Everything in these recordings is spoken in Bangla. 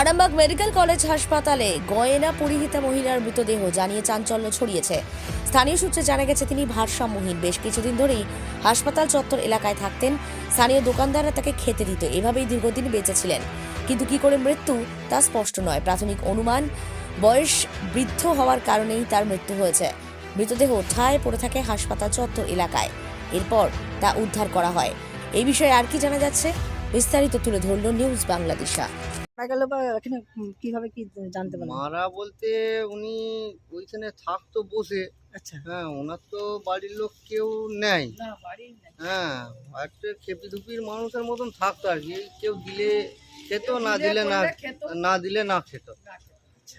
আরামবাগ মেডিকেল কলেজ হাসপাতালে গয়না পরিহিতা মহিলার মৃতদেহ জানিয়ে চাঞ্চল্য ছড়িয়েছে। স্থানীয় সূত্রে জানা গেছে, তিনি ভারসাম্যহীন। বেশ কিছুদিন ধরেই হাসপাতাল চত্বর এলাকায় থাকতেন। স্থানীয় দোকানদাররা তাকে খেতে দিত। এভাবেই দীর্ঘদিন বেঁচেছিলেন। কিন্তু কি করে মৃত্যু, তা স্পষ্ট নয়। প্রাথমিক অনুমান, বয়স বৃদ্ধ হওয়ার কারণেই তার মৃত্যু হয়েছে। মৃতদেহ ঠায় পড়ে থাকে হাসপাতাল চত্বর এলাকায়। এরপর তা উদ্ধার করা হয়। এই বিষয়ে আর কি জানা যাচ্ছে, বিস্তারিত তুলে ধরল নিউজ বাংলাদেশা। মারা গেল বা এখানে কীভাবে কি জানতে পারলাম মারা বলতে উনি ওইখানে থাকতো বসে। আচ্ছা। হ্যাঁ ওনার তো বাড়ির লোক কেউ নেই। হ্যাঁ একটা খেপি ধুপির মানুষের মতন থাকতো আর কি। কেউ দিলে খেত না দিলে না না দিলে না খেত।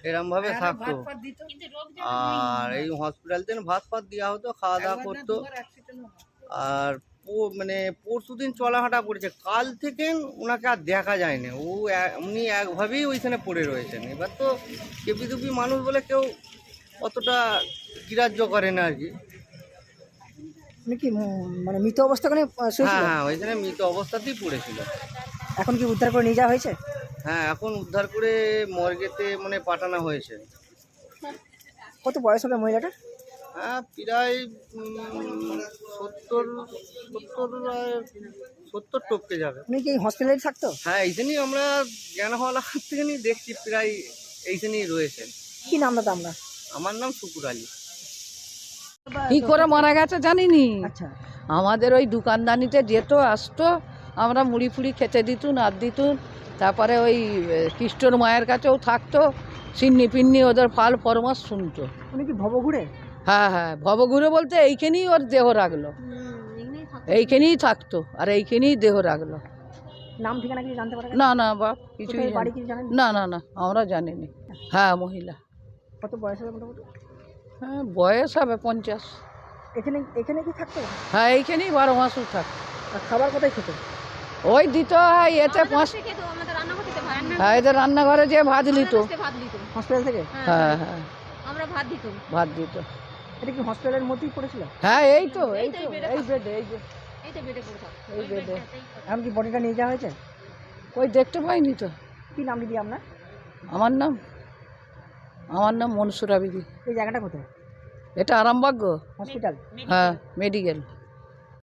এরম ভাবে থাকতো। আর এই হসপিটাল থেকে ভাত ফাত দেওয়া হতো খাওয়া দাওয়া করতো। আর মানে পরশু দিন চলাহাঁটা করেছে। কাল থেকে ওনাকে আর দেখা যায়নি। ও উনি একভাবেই ওইখানে পড়ে রয়েছেন। এবার তো কেপি দুপি মানুষ বলে কেউ অতটা গ্রাহ্য করে না আর কি। কি মানে মৃত অবস্থা হ্যাঁ হ্যাঁ ওইখানে মৃত অবস্থাতেই পড়েছিল। এখন কি উদ্ধার করে নিয়ে যাওয়া হয়েছে? হ্যাঁ এখন উদ্ধার করে মর্গেতে মানে পাঠানো হয়েছে। কত বয়স হবে মহিলাটা প্রায় সত্তর সত্তর সত্তর টপকে যাবে। উনি কি হসপিটালে থাকতো? হ্যাঁ এইখানেই আমরা জ্ঞান হওয়ালা থেকে দেখছি প্রায় এইখানেই রয়েছেন কি নাম দাদা আমরা আমার নাম শুকুর আলী। কি করে মারা গেছে জানিনি? আচ্ছা। আমাদের ওই দোকানদানিতে যেত আসতো আমরা মুড়ি ফুড়ি খেতে দিতুন আর দিতুন। তারপরে ওই আহ, কৃষ্ণর মায়ের কাছেও থাকতো সিন্নি পিন্নি ওদের ফাল ফরমাস শুনতো। উনি কি ভবঘুরে? হ্যাঁ হ্যাঁ। ভবঘুরে বলতে এইখানেই ওর দেহ রাখল। এইখানেই থাকতো। আর এইখানেই দেহ রাখল। নাম ঠিকানা কিছু জানতে পারে না না বাপ কিছুই না। না না আমরা জানিনি। হ্যাঁ মহিলা। কত বয়স হবে মোটামুটি? হ্যাঁ বয়স হবে পঞ্চাশ। এখানে এখানে কি থাকতো? হ্যাঁ এইখানেই বারো মাসও থাক। আর খাবার কোথায় খেতো? ওই দিত হয় এতে পাঁচ হ্যাঁ এদের রান্নাঘরে যে ভাত নিত হসপিটাল থেকে? হ্যাঁ। হ্যাঁ। আমরা ভাত দিত। ভাত দিত। এটা কি হসপিটালের মধ্যেই পড়েছিল? হ্যাঁ এই তো এই তো এই বেডে এই যে। এই তো বেডে পড়ে এই বেডে। এখন কি বডিটা নিয়ে যাওয়া হয়েছে? ওই দেখতে পাইনি তো। কি নাম দিদি আপনার? আমার নাম আমার নাম মনসুরা বিবি এই জায়গাটা কোথায়? এটা আরামবাগ হসপিটাল হ্যাঁ মেডিকেল